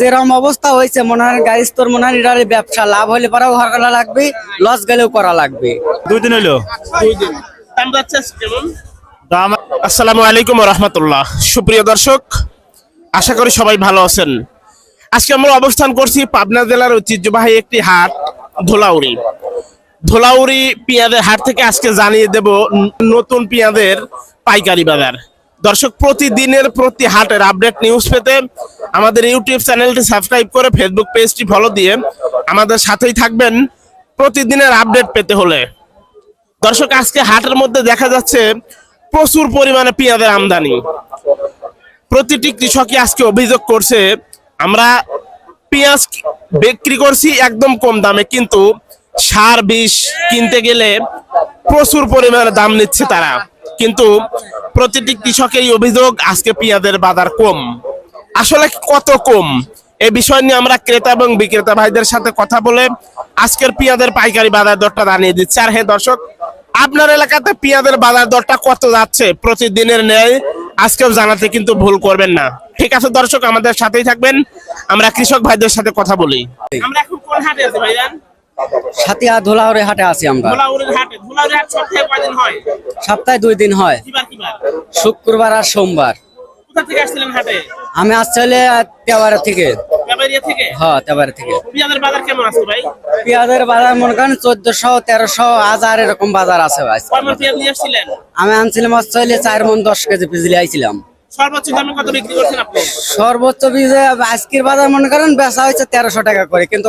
যেরকম অবস্থা হয়েছে মনে হয় গাড়ি তোর মনে হয় এটার ব্যবসা লাভ হলে পরেও ঘর করা লাগবে লস গেলেও করা লাগবে। দুই দিন হইল? দাম যাচ্ছে কেমন? দাম আসসালামু আলাইকুম রহমতুল্লাহ। সুপ্রিয় দর্শক আশা করি সবাই ভালো আছেন। আজকে আমরা অবস্থান করছি পাবনা জেলার ঐতিহ্যবাহী একটি হাট ধোলাউড়ি। ধোলাউড়ি পেঁয়াজের হাট থেকে আজকে জানিয়ে দেব নতুন পেঁয়াজের পাইকারি বাজার। দর্শক, প্রতিদিনের প্রতি হাটের আপডেট নিউজ পেতে আমাদের ইউটিউব চ্যানেলটি সাবস্ক্রাইব করে ফেসবুক পেজটি ফলো দিয়ে আমাদের সাথেই থাকবেন প্রতিদিনের আপডেট পেতে হলে। দর্শক, আজকে হাটের মধ্যে দেখা যাচ্ছে প্রচুর পরিমাণে পেঁয়াজের আমদানি। প্রতিটি কৃষকই আজকে অভিযোগ করছে, আমরা পেঁয়াজ বিক্রি করছি একদম কম দামে, কিন্তু সার বিষ কিনতে গেলে প্রচুর পরিমাণে দাম নিচ্ছে তারা। কিন্তু প্রতিটি কৃষকের অভিযোগ, আজকে পেঁয়াজের বাজার কম। আসলে কত কম? এই বিষয় নিয়ে আমরা ক্রেতা এবং বিক্রেতা ভাইদের সাথে কথা বলে আজকের পেঁয়াজের পাইকারি বাজার দরটা জানিয়ে দিচ্ছি। আর হ্যাঁ দর্শক, আপনার এলাকাতে পেঁয়াজের বাজার দরটা কত যাচ্ছে? প্রতিদিনের ন্যায় আজকেও জানাতে কিন্তু ভুল করবেন না। ঠিক আছে, দর্শক, আমাদের সাথেই থাকবেন। আমরা কৃষক ভাইদের সাথে কথা বলি। আমরা এখন কোন হাটে আছি ভাইজান? সাথিয়া ধোলাহরে হাটে আছি আমরা। সপ্তাহে দুই দিন হয়। শুক্রবার আর সোমবার। আমি আসছি হলে তেওয়ারা থেকে। থেকে? হ্যাঁ তেওয়ারা থেকে। পেঁয়াজের বাজার মনে করেন চোদ্দশো তেরোশো হাজার এরকম বাজার আছে আমি আনছিলাম হলে চার মন দশ কেজি পিজলি আইছিলাম। সর্বোচ্চ আজকের বাজার মনে করেন বেচা হয়েছে তেরোশো টাকা করে, কিন্তু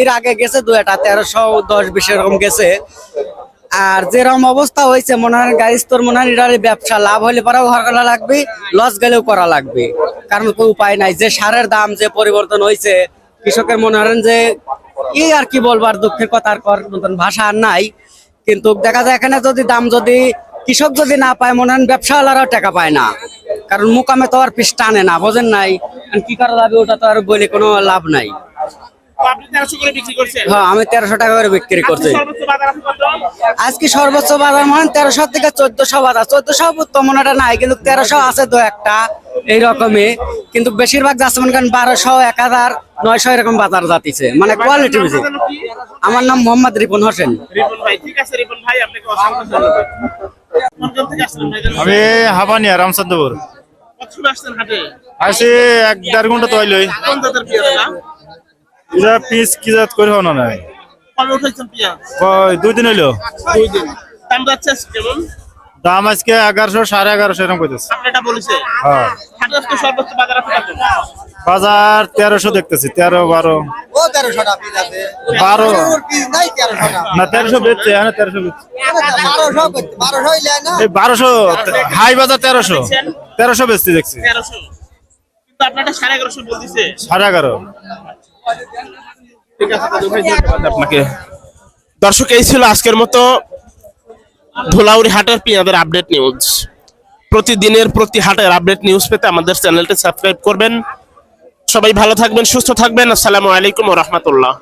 এর আগে গেছে দু একটা তেরোশো, দশ, বিশ এরকম গেছে। আর যেরকম অবস্থা হয়েছে, মনে হয় মনে হয় ব্যবসা, লাভ হলে পরেও করা লাগবে লস গেলেও করা লাগবে। কারণ কোনো উপায় নাই, যে সারের দাম যে পরিবর্তন হয়েছে, কৃষকের মনে করেন যে, এই আর কি বলব, আর দুঃখের কথা আর মতন ভাষা আর নাই। কিন্তু দেখা যায় এখানে যদি দাম যদি, কৃষক যদি না পায়, মনে হয় ব্যবসাওয়ালারাও টাকা পায় না। কারণ মুকামে তো আর পিস টানে না বোঝেন নাই? কি করা যাবে ওটা তো আর বলে কোনো লাভ নাই। তো তেরোশো করে বিক্রি করছেন? হ্যাঁ আমি তেরোশো টাকা করে বিক্রি করছি। আজকে সর্বোচ্চ বাজার মনে তেরোশো থেকে চোদ্দশো বাজার। চোদ্দশো তেমন একটা নাই কিন্তু তেরোশো আছে দু একটা এইরকমই। কিন্তু বেশিরভাগ যাচ্ছে মনে করেন বারোশো এক হাজার নয়শো এরকম বাজার যাতিছে। মানে কোয়ালিটি বেশি? আমার নাম মোহাম্মদ রিপন হোসেন। রিপন ভাই ঠিক আছে রিপন ভাই আপনাকে অসংখ্য ধন্যবাদ। কোন গ্রাম থেকে আসছেন ভাইজান? আমি হাবানিয়া রামচন্দ্রপুর। আসি এক দেড় ঘণ্টা তো হইলই। কোন জাতের পেঁয়াজ না এটা পিস কি জাত করে হনো নাই কবে উঠেছেন পেঁয়াজ? দুই দিন হইল। দুই দিন। দাম যাচ্ছে আজকে কেমন? দাম আজকে এগারোশো সাড়ে এগারোশো এরকম হ্যাঁ। বাজার আছে কত? বাজার তেরোশো দেখতেছি তেরো বারো। বারো। না তেরোশো বেচছে হ্যাঁ তেরোশো বেচছে। বারোশো হাই বাজার তেরোশো। তেরোশো বেচছি দেখছি। তেরোশো। কিন্তু আপনারটা সাড়ে এগারোশো বলতেছে। সাড়ে এগারো। ঠিক আছে দাদু ভাই ধন্যবাদ আপনাকে। দর্শক এই ছিল আজকের মতো ধুলাউড়ি হাটের পেঁয়াজের আপডেট নিউজ। প্রতিদিনের প্রতি হাটের আপডেট নিউজ পেতে আমাদের চ্যানেলটি সাবস্ক্রাইব করবেন। সবাই ভালো থাকবেন সুস্থ থাকবেন। আসসালামু আলাইকুম রহমতুল্লাহ।